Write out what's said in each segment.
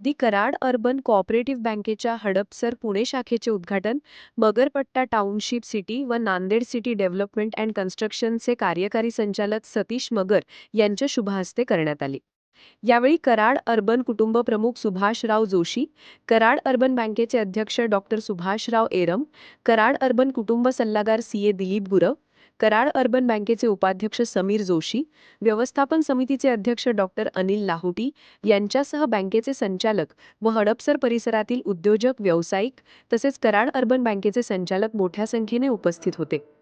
दि Karad urban cooperative बँकेच्या हडपसर पुणे शाखेचे उद्घाटन मगरपट्टा टाउनशिप सिटी व नांदेड सिटी डेव्हलपमेंट अँड कन्स्ट्रक्शनचे कार्यकारी संचालक सतीश मगर यांच्या शुभहस्ते करण्यात आले. यावेळी कराड अर्बन कुटुंब प्रमुख सुभाषराव जोशी कराड अर्बन बँकेचे अध्यक्ष डॉक्टर सुभाषराव एरम कराड अर्बन कुटुंब सल्लागार C A Dilip Gurav Karad urban बँकेचे उपाध्यक्ष समीर जोशी व्यवस्थापन समितीचे अध्यक्ष डॉक्टर अनिल लाहोटी यांच्यासह बँकेचे संचालक व हडपसर परिसरातील उद्योजक व्यावसायिक तसेच कराड अर्बन बँकेचे संचालक मोठ्या संख्येने उपस्थित होते.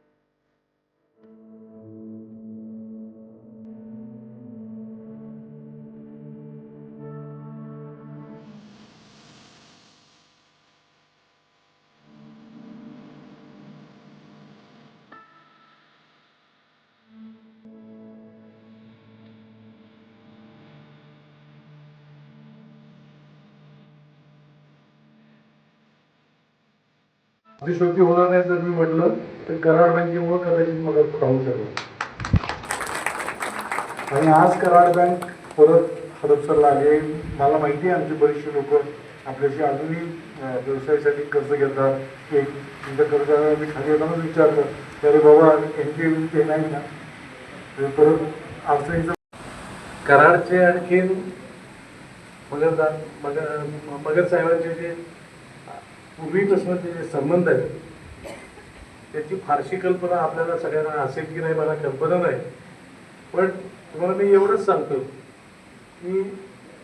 अतिशोक्ती होणार नाही जर मी म्हटलं तर कराड बँकेमुळे कदाचित मला राहू शकलं. आणि आज कराड बँक परत हडपसरला आली आहे मला माहिती आहे आमचे बरेचसे लोक आपल्याशी अजूनही व्यवसायासाठी कर्ज घेतात. एक तुमच्या कर्जाला मी खाली येतानाच विचारलं की अरे बाबा यांचे ते नाही ना? परत अडचणीचं कराडचे आणखीन मगर मगर मगर साहेबांचे जे पूर्वीपासून ते जे संबंध आहेत त्याची फारशी कल्पना आपल्याला सगळ्यांना असेल की नाही मला कल्पना नाही. पण तुम्हाला मी एवढंच सांगतो की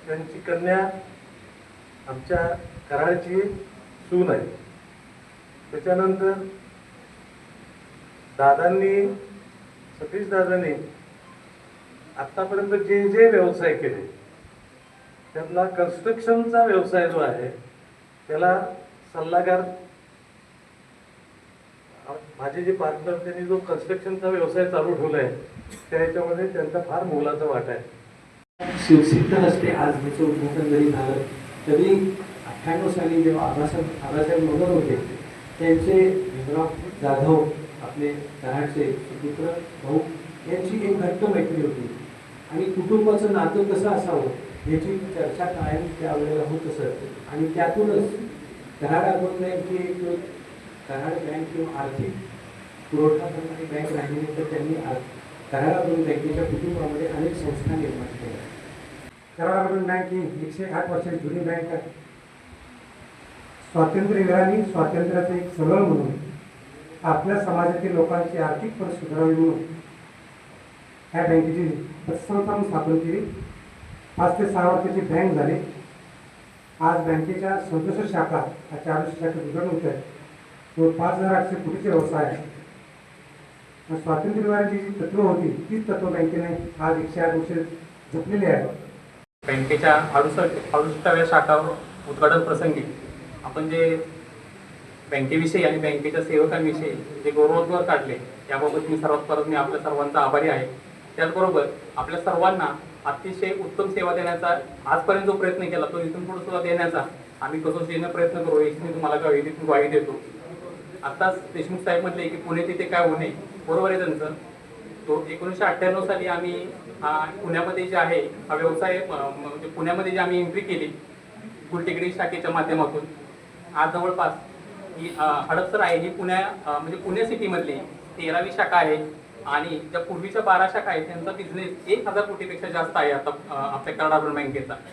त्यांची कन्या आमच्या कराळची सून आहे. त्याच्यानंतर दादांनी सतीश दादांनी आत्तापर्यंत जे जे व्यवसाय केले त्यातला कन्स्ट्रक्शनचा व्यवसाय जो आहे त्याला सल्लागार माझे जे पार्टनर त्यांनी जो कन्स्ट्रक्शनचा व्यवसाय चालू ठेवला आहे त्या ह्याच्यामध्ये त्यांचा फार मोलाचा वाटा आहे. शिवसिद्ध नसते आज ह्याचं उद्घाटन जरी झालं तरी अठ्ठ्याण्णव साली जेव्हा आबासाहेब आबासाहेब मगर होते त्यांचे भीमराव जाधव आपले कराडचे सुपुत्र भाऊ यांची एक घट्ट मैत्री होती. आणि कुटुंबाचं नातं कसं असावं याची चर्चा कायम त्यावेळेला होत असत. आणि त्यातूनच कराड अर्बन बँक ही एक कराड बँक किंवा आर्थिक पुरवठा करणारी बँक राहिल्यानंतर तर त्यांनी कराड अर्बन बँकेच्या कुटुंबामध्ये अनेक संस्था निर्माण केल्या. कराड अर्बन बँक ही एकशे आठ वर्षाची जुनी बँक आहे. स्वातंत्र्यवीरांनी स्वातंत्र्याचं एक सबळ म्हणून आपल्या समाजातील लोकांची आर्थिक परिस्थिती सुधारावी म्हणून ह्या बँकेची पतसंस्था स्थापन केली. पाच ते सहा वर्षाची बँक झाली. आज बँकेच्या सदुसष्ट शाखा या चारशे शाखा उघडून होत आहेत व पाच हजार आठशे कोटीचे व्यवसाय आहे. आणि जी तत्व होती तीच तत्व बँकेने आज एकशे आठ वर्षे जपलेली आहे. बँकेच्या अडुसष्ट अडुसष्टाव्या शाखा उद्घाटन प्रसंगी आपण जे बँकेविषयी आणि बँकेच्या सेवकांविषयी जे गौरवोद्गार काढले याबाबत मी सर्वात परत मी आपल्या सर्वांचा आभारी आहे. त्याचबरोबर आपल्या सर्वांना अतिशय उत्तम सेवा देण्याचा आजपर्यंत जो प्रयत्न केला तो इथून पुढे सुद्धा देण्याचा आम्ही कसोशीने प्रयत्न करू याची मी तुम्हाला ग्वाही ग्वाही देतो. आत्ताच देशमुख साहेब म्हटले की पुणे तिथे काय होणे बरोबर आहे त्यांचं. तो एकोणीसशे अठ्ठ्याण्णव साली आम्ही हा पुण्यामध्ये जे आहे हा व्यवसाय म्हणजे पुण्यामध्ये जे आम्ही एंट्री केली गुलटेकडी शाखेच्या माध्यमातून आज जवळपास ही हडपसर आहे. ही पुण्या म्हणजे पुणे सिटीमधली तेरावी शाखा आहे. आणि ज्या पूर्वीच्या बारा शाखा आहेत त्यांचा बिझनेस एक हजार कोटीपेक्षा जास्त आहे आता आपल्या कर्नाटक बँकेचा.